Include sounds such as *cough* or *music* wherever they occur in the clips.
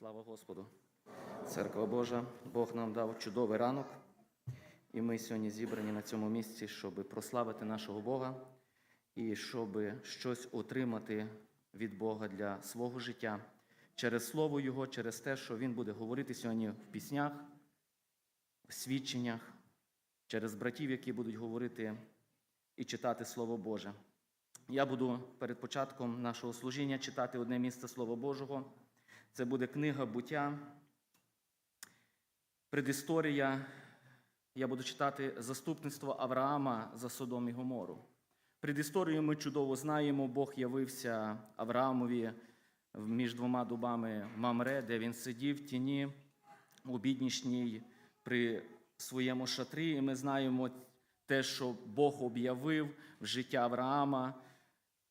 Слава Господу! Церква Божа, Бог нам дав чудовий ранок, і ми сьогодні зібрані на цьому місці, щоб прославити нашого Бога і щоб щось отримати від Бога для свого життя через Слово Його, через те, що Він буде говорити сьогодні в піснях, в свідченнях, через братів, які будуть говорити і читати Слово Боже. Я буду перед початком нашого служіння читати одне місце Слова Божого. Це буде книга буття, предісторія. Я буду читати заступництво Авраама за Содом і Гомору. Предісторію ми чудово знаємо. Бог явився Авраамові між двома дубами Мамре, де він сидів в тіні обіднішній при своєму шатрі. І ми знаємо те, що Бог об'явив в життя Авраама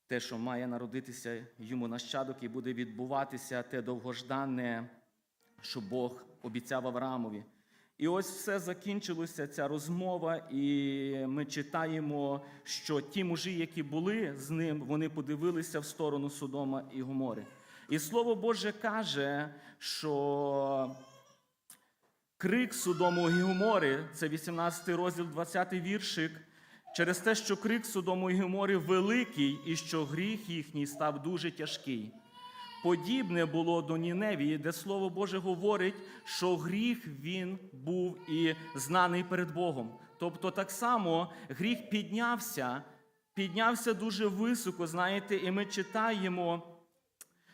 те, що має народитися йому нащадок, і буде відбуватися те довгожданне, що Бог обіцяв Авраамові. І ось все закінчилося, ця розмова, і ми читаємо, що ті мужі, які були з ним, вони подивилися в сторону Содома і Гомори. І Слово Боже каже, що крик Содому і Гомори, це 18 розділ, 20 віршик, через те, що крик Содому і Гомори великий, і що гріх їхній став дуже тяжкий. Подібне було до Ніневії, де Слово Боже говорить, що гріх він був і знаний перед Богом. Тобто, так само гріх піднявся, піднявся дуже високо, знаєте, і ми читаємо,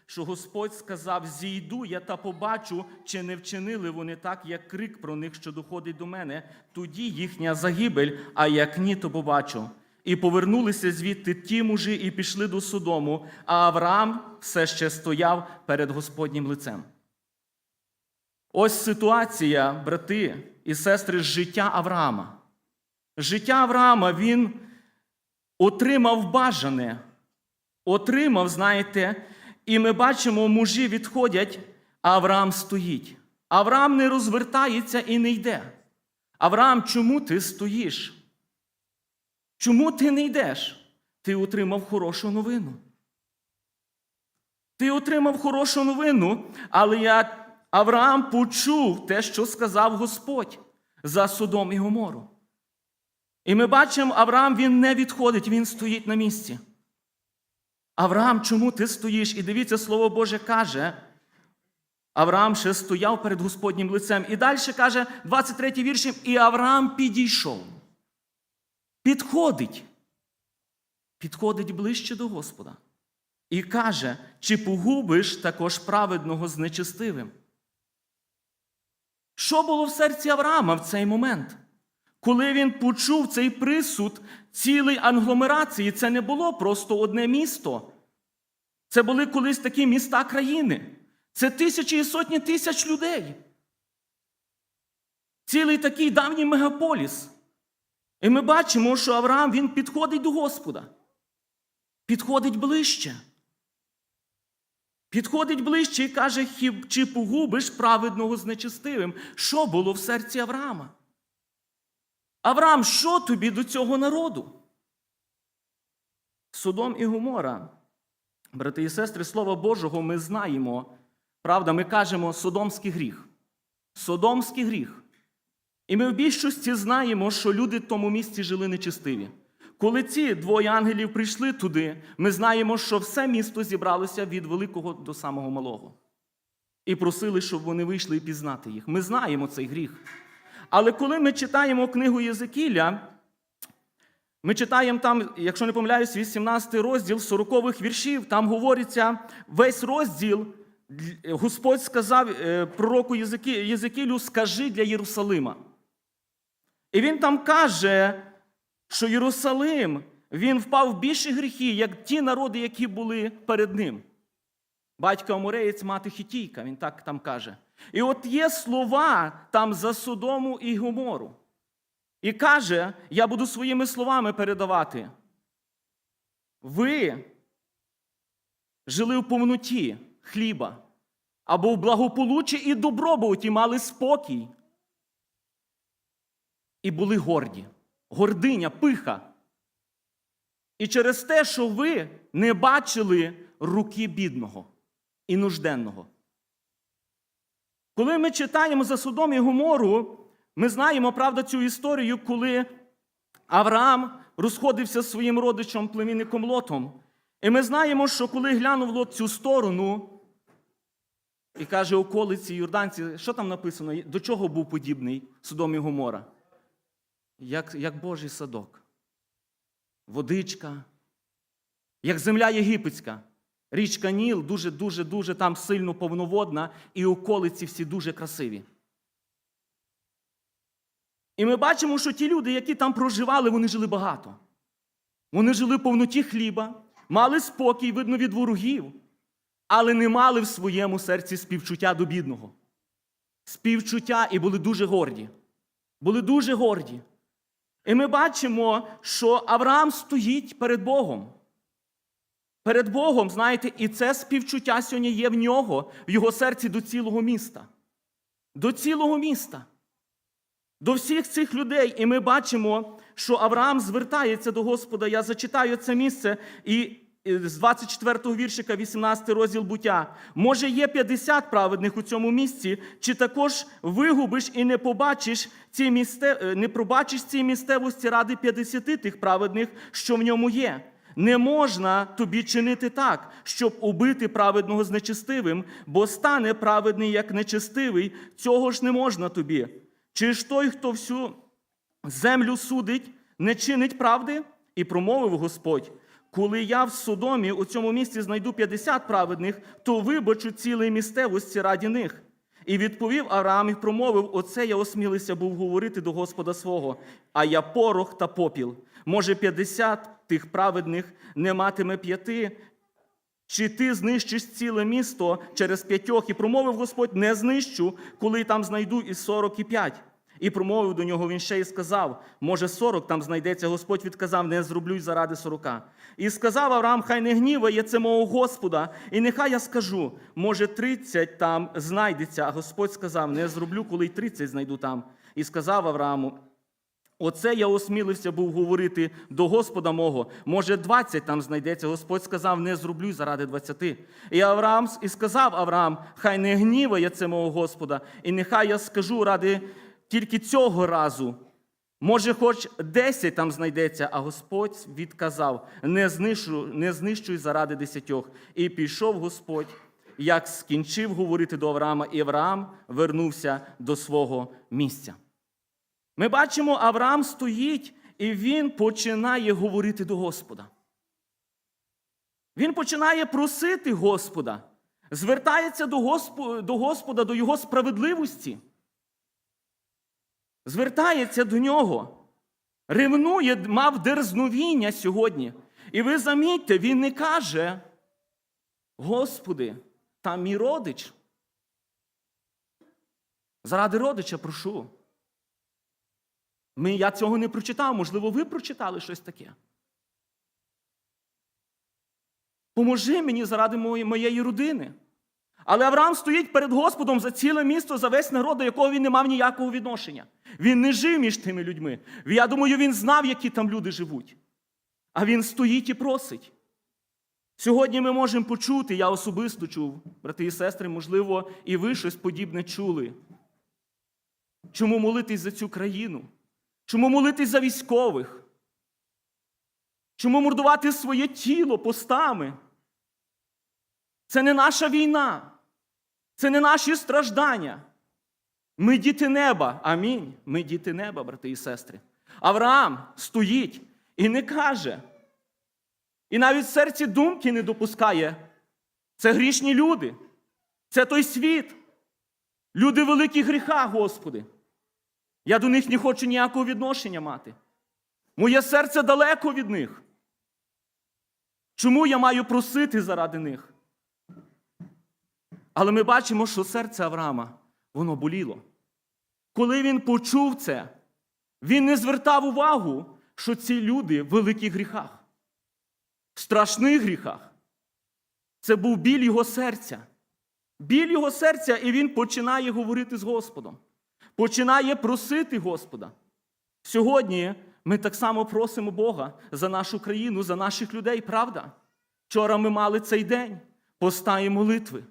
що Господь сказав: зійду я та побачу, чи не вчинили вони так, як крик про них, що доходить до мене, тоді їхня загибель, а як ні, то побачу. І повернулися звідти ті мужі і пішли до Содому, а Авраам все ще стояв перед Господнім лицем. Ось ситуація, брати і сестри, з життя Авраама. Життя Авраама він отримав бажане, отримав, знаєте, і ми бачимо, мужі відходять, а Авраам стоїть. Авраам не розвертається і не йде. Авраам, чому ти стоїш? Чому ти не йдеш? Ти отримав хорошу новину. Ти отримав хорошу новину, але я, Авраам почув те, що сказав Господь за Содом і Гомору. І ми бачимо, Авраам він не відходить, він стоїть на місці. Авраам, чому ти стоїш? І дивіться, Слово Боже каже, Авраам ще стояв перед Господнім лицем. І далі каже, 23 вірші, і Авраам підійшов. Підходить. Підходить ближче до Господа. І каже, чи погубиш також праведного з нечестивим? Що було в серці Авраама в цей момент? Коли він почув цей присуд цілої англомерації, це не було просто одне місто. Це були колись такі міста країни. Це тисячі і сотні тисяч людей. Цілий такий давній мегаполіс. І ми бачимо, що Авраам він підходить до Господа. Підходить ближче. Підходить ближче і каже, чи погубиш праведного з нечестивим? Що було в серці Авраама? Авраам, що тобі до цього народу? Содом і Гомора, брати і сестри, Слова Божого, ми знаємо. Правда, ми кажемо содомський гріх. Содомський гріх. І ми в більшості знаємо, що люди в тому місці жили нечестиві. Коли ці двоє ангелів прийшли туди, ми знаємо, що все місто зібралося від великого до самого малого. І просили, щоб вони вийшли і пізнати їх. Ми знаємо цей гріх. Але коли ми читаємо книгу Єзекіля, ми читаємо там, якщо не помиляюсь, 18 розділ 40 віршів, там говориться весь розділ. Господь сказав е, пророку Єзекі- Єзекілю, скажи для Єрусалима. І він там каже, що Єрусалим він впав в більші гріхи, як ті народи, які були перед ним. Батько Амореєць, мати Хітійка, він так там каже. І от є слова там за Содому і Гомору. І каже, я буду своїми словами передавати. Ви жили в повноті хліба, або в благополуччі і добробуті мали спокій. І були горді, гординя, пиха. І через те, що ви не бачили руки бідного і нужденного. Коли ми читаємо за Содом і Гомору, ми знаємо, правда, цю історію, коли Авраам розходився з своїм родичем племінником Лотом. І ми знаємо, що коли глянув Лот цю сторону і каже околиці Йорданці, що там написано, до чого був подібний Содом і Гомора? Як, як Божий садок, водичка, як земля єгипетська. Річка Ніл дуже, дуже, дуже там сильно повноводна, і околиці всі дуже красиві. І ми бачимо, що ті люди, які там проживали, вони жили багато. Вони жили в повноті хліба, мали спокій, видно, від ворогів, але не мали в своєму серці співчуття до бідного. Співчуття і були дуже горді. Були дуже горді. І ми бачимо, що Авраам стоїть перед Богом. Перед Богом, знаєте, і це співчуття сьогодні є в нього, в його серці до цілого міста. До цілого міста. До всіх цих людей. І ми бачимо, що Авраам звертається до Господа. Я зачитаю це місце і з 24-го віршика, 18 розділ буття. Може, є 50 праведних у цьому місці, чи також вигубиш і не побачиш ці місте, е, не пробачиш цій місцевості ради 50 тих праведних, що в ньому є. Не можна тобі чинити так, щоб убити праведного з нечестивим, бо стане праведний як нечестивий, цього ж не можна тобі. Чи ж той, хто всю землю судить, не чинить правди? І промовив Господь: коли я в Содомі у цьому місці знайду 50 праведних, то вибачу цілий місцевості раді них. І відповів Авраам і промовив: Оце я осмілився був говорити до Господа свого, а я порох та попіл. Може, 50 тих праведних не матиме п'яти, чи ти знищиш ціле місто через п'ятьох? І промовив Господь: не знищу, коли там знайду і сорок і п'ять. І промовив до нього він ще й сказав: може, сорок там знайдеться. Господь відказав, не зроблю й заради сорока. І сказав Авраам, хай не гніває це мого Господа, і нехай я скажу, може, тридцять там знайдеться. А Господь сказав: не зроблю, коли й тридцять знайду там. І сказав Аврааму: Оце я осмілився був говорити до Господа мого. Може, 20 там знайдеться. Господь сказав, не зроблю заради 20. І Авраам і сказав Авраам, хай не гніває це мого Господа, і нехай я скажу ради тільки цього разу. Може, хоч 10 там знайдеться, а Господь відказав: не знищу, не знищуй заради десятьох. І пішов Господь, як скінчив говорити до Авраама, і Авраам вернувся до свого місця. Ми бачимо, Авраам стоїть і він починає говорити до Господа. Він починає просити Господа, звертається до Господа, до Його справедливості. Звертається до нього. Ревнує, мав дерзновіння сьогодні. І ви замітьте, він не каже: Господи, там мій родич. Заради родича прошу. Ми, Я цього не прочитав, можливо, ви прочитали щось таке. Поможи мені заради моєї, родини. Але Авраам стоїть перед Господом за ціле місто, за весь народ, до якого він не мав ніякого відношення. Він не жив між тими людьми. Я думаю, він знав, які там люди живуть. А він стоїть і просить. Сьогодні ми можемо почути, я особисто чув, брати і сестри, можливо, і ви щось подібне чули. Чому молитись за цю країну? Чому молитись за військових? Чому мордувати своє тіло постами? Це не наша війна, це не наші страждання. Ми діти неба. Амінь. Ми діти неба, брати і сестри. Авраам стоїть і не каже. І навіть в серці думки не допускає. Це грішні люди. Це той світ. Люди великі гріха, Господи. Я до них не хочу ніякого відношення мати. Моє серце далеко від них. Чому я маю просити заради них? Але ми бачимо, що серце Авраама, воно боліло. Коли він почув це, він не звертав увагу, що ці люди в великих гріхах, в страшних гріхах. Це був біль його серця. Біль його серця, і він починає говорити з Господом починає просити Господа. Сьогодні ми так само просимо Бога за нашу країну, за наших людей, правда? Вчора ми мали цей день поста молитви.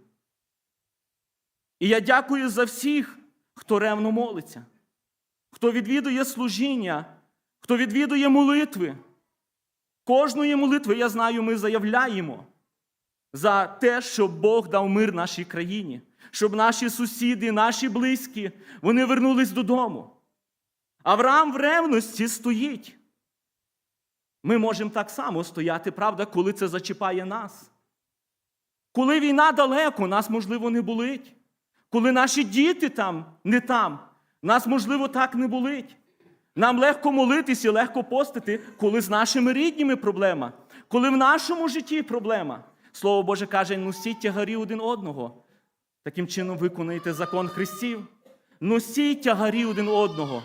І я дякую за всіх, хто ревно молиться, хто відвідує служіння, хто відвідує молитви. Кожної молитви, я знаю, ми заявляємо за те, щоб Бог дав мир нашій країні, щоб наші сусіди, наші близькі, вони вернулись додому. Авраам в ревності стоїть. Ми можемо так само стояти, правда, коли це зачіпає нас. Коли війна далеко, нас, можливо, не болить. Коли наші діти там не там, нас, можливо, так не болить. Нам легко молитись і легко постити, коли з нашими рідніми проблема, коли в нашому житті проблема. Слово Боже каже, носіть тягарі один одного. Таким чином виконуєте закон Христів. Носіть тягарі один одного.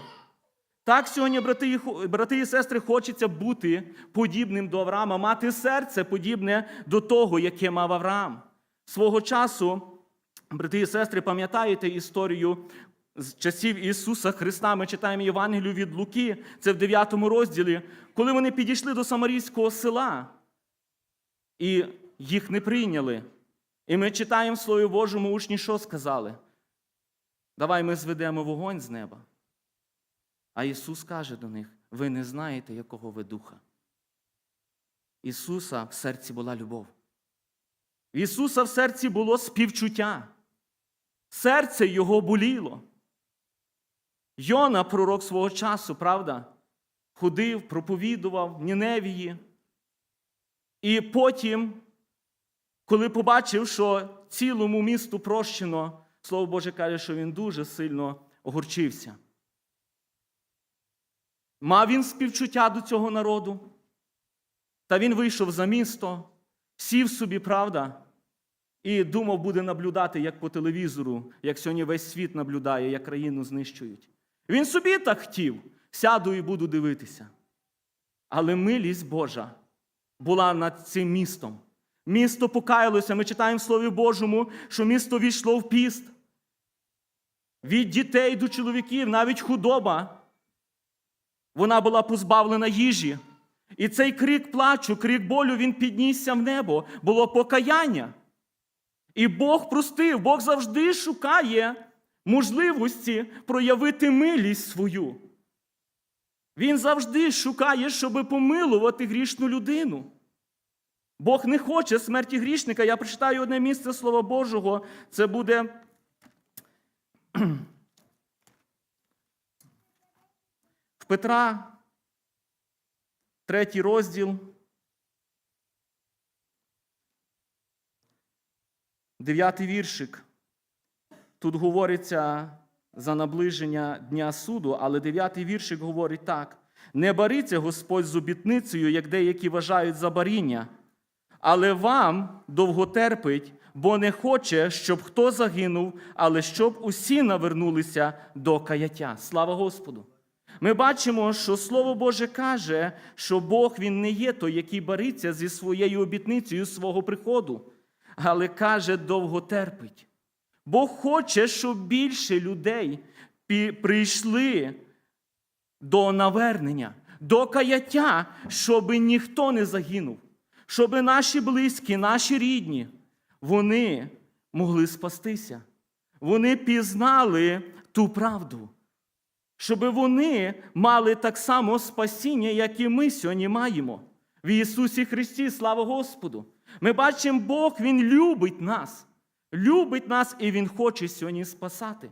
Так сьогодні, брати і, брати і сестри, хочеться бути подібним до Авраама, мати серце подібне до того, яке мав Авраам. Свого часу, брати і сестри, пам'ятаєте історію з часів Ісуса Христа? Ми читаємо Євангелію від Луки, це в 9 розділі, коли вони підійшли до Самарійського села і їх не прийняли. І ми читаємо в Слові Божому учні, що сказали? Давай ми зведемо вогонь з неба. А Ісус каже до них: ви не знаєте, якого ви духа. Ісуса в серці була любов. Ісуса в серці було співчуття. Серце Його боліло. Йона, пророк свого часу, правда, ходив, проповідував Ніневії. І потім, коли побачив, що цілому місту прощено, Слово Боже каже, що він дуже сильно огорчився. Мав він співчуття до цього народу, та він вийшов за місто, сів собі, правда, і думав, буде наблюдати, як по телевізору, як сьогодні весь світ наблюдає, як країну знищують. Він собі так хотів, сяду і буду дивитися. Але милість Божа була над цим містом. Місто покаялося. Ми читаємо в Слові Божому, що місто війшло в піст. Від дітей до чоловіків, навіть худоба. Вона була позбавлена їжі. І цей крик плачу, крик болю, він піднісся в небо. Було покаяння. І Бог простив, Бог завжди шукає можливості проявити милість свою. Він завжди шукає, щоб помилувати грішну людину. Бог не хоче смерті грішника. Я прочитаю одне місце Слова Божого. Це буде *clears throat* в Петра, третій розділ. Дев'ятий віршик. Тут говориться за наближення Дня суду, але дев'ятий віршик говорить так: не бариться Господь з обітницею, як деякі вважають за баріння, але вам довготерпить, бо не хоче, щоб хто загинув, але щоб усі навернулися до каяття. Слава Господу! Ми бачимо, що Слово Боже каже, що Бог він не є той, який бариться зі своєю обітницею свого приходу, але каже, довго терпить. Бог хоче, щоб більше людей прийшли до навернення, до каяття, щоб ніхто не загинув, щоб наші близькі, наші рідні, вони могли спастися. Вони пізнали ту правду щоб вони мали так само спасіння, як і ми сьогодні маємо. В Ісусі Христі, слава Господу! Ми бачимо, Бог Він любить нас, любить нас і Він хоче сьогодні спасати.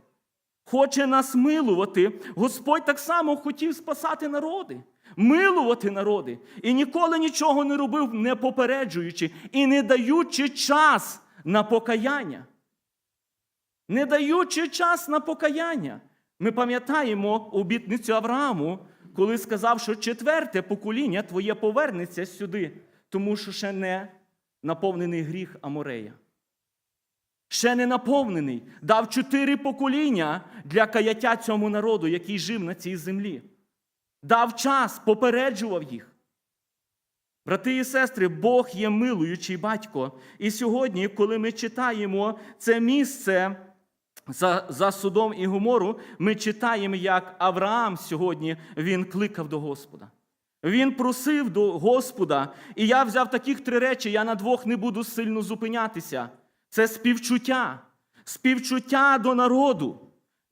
Хоче нас милувати. Господь так само хотів спасати народи, милувати народи. І ніколи нічого не робив, не попереджуючи і не даючи час на покаяння не даючи час на покаяння. Ми пам'ятаємо обітницю Аврааму, коли сказав, що четверте покоління твоє повернеться сюди, тому що ще не наповнений гріх Аморея. Ще не наповнений. Дав чотири покоління для каяття цьому народу, який жив на цій землі. Дав час, попереджував їх. Брати і сестри, Бог є милуючий батько. І сьогодні, коли ми читаємо це місце за, за судом і Гомору, ми читаємо, як Авраам сьогодні він кликав до Господа. Він просив до Господа, і я взяв таких три речі, я на двох не буду сильно зупинятися. Це співчуття. співчуття до народу,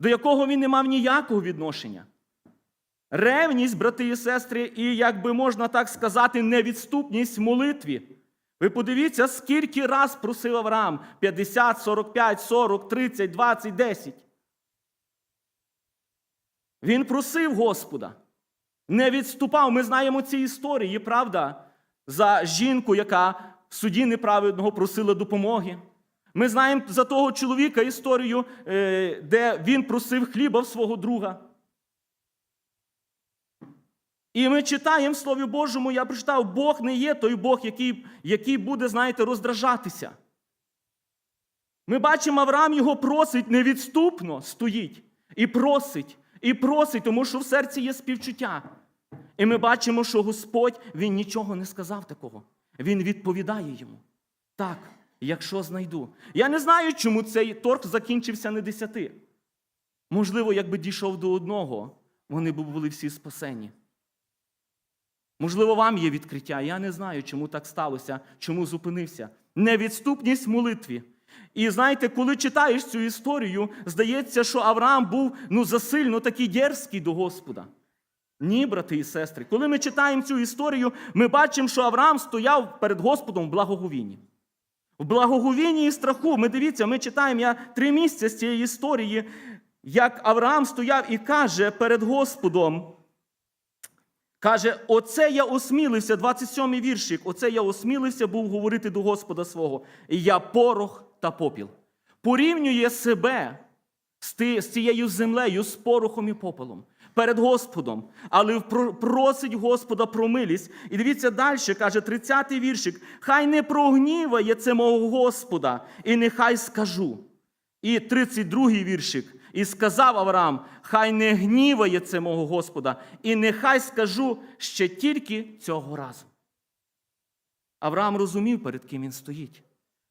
до якого він не мав ніякого відношення. Ревність, брати і сестри, і, як би можна так сказати, невідступність в молитві. Ви подивіться, скільки раз просив Авраам: 50, 45, 40, 30, 20, 10. Він просив Господа, не відступав. Ми знаємо ці історії, правда, за жінку, яка в суді неправедного просила допомоги. Ми знаємо за того чоловіка історію, е, де він просив хліба в свого друга. І ми читаємо в Слові Божому, я прочитав, Бог не є той Бог, який, який буде, знаєте, роздражатися. Ми бачимо, Авраам його просить невідступно стоїть. І просить, і просить, тому що в серці є співчуття. І ми бачимо, що Господь він нічого не сказав такого. Він відповідає йому. Так, якщо знайду. Я не знаю, чому цей торг закінчився на десяти. Можливо, якби дійшов до одного, вони б були всі спасені. Можливо, вам є відкриття. Я не знаю, чому так сталося, чому зупинився. Невідступність в молитві. І знаєте, коли читаєш цю історію, здається, що Авраам був ну, засильно такий дерзкий до Господа. Ні, брати і сестри. Коли ми читаємо цю історію, ми бачимо, що Авраам стояв перед Господом в благоговінні. В благоговінні і страху. Ми дивіться, ми читаємо я три місця з цієї історії, як Авраам стояв і каже перед Господом. Каже, оце я осмілився, 27-й віршик, оце я осмілився був говорити до Господа свого. Я порох та попіл. Порівнює себе з цією землею, з порохом і попелом перед Господом, але просить Господа про милість. І дивіться далі, каже 30-й віршик: Хай не прогніває це мого Господа, і нехай скажу. І 32-й віршик. І сказав Авраам: Хай не гніває це мого Господа, і нехай скажу ще тільки цього разу. Авраам розумів, перед ким він стоїть.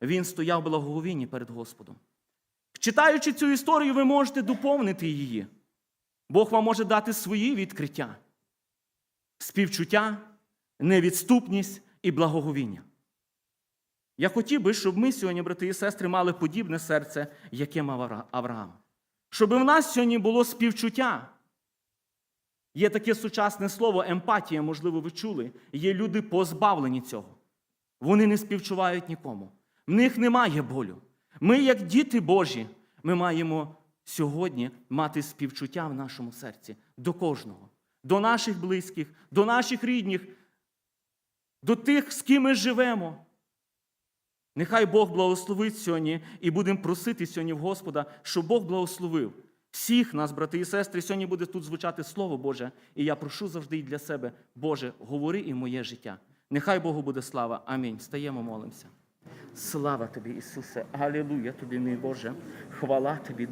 Він стояв благоговінні перед Господом. Читаючи цю історію, ви можете доповнити її. Бог вам може дати свої відкриття, співчуття, невідступність і благоговіння. Я хотів би, щоб ми сьогодні, брати і сестри, мали подібне серце, яке мав Авраам. Щоб в нас сьогодні було співчуття. Є таке сучасне слово емпатія, можливо, ви чули. Є люди позбавлені цього. Вони не співчувають нікому. В них немає болю. Ми, як діти Божі, ми маємо сьогодні мати співчуття в нашому серці до кожного, до наших близьких, до наших рідних, до тих, з ким ми живемо. Нехай Бог благословить сьогодні і будемо просити сьогодні в Господа, щоб Бог благословив всіх нас, брати і сестри. Сьогодні буде тут звучати Слово Боже. І я прошу завжди і для себе, Боже, говори і моє життя. Нехай Богу буде слава. Амінь. Стаємо, молимося. Слава тобі, Ісусе. Алілуя тобі, мій Боже. Хвала тобі.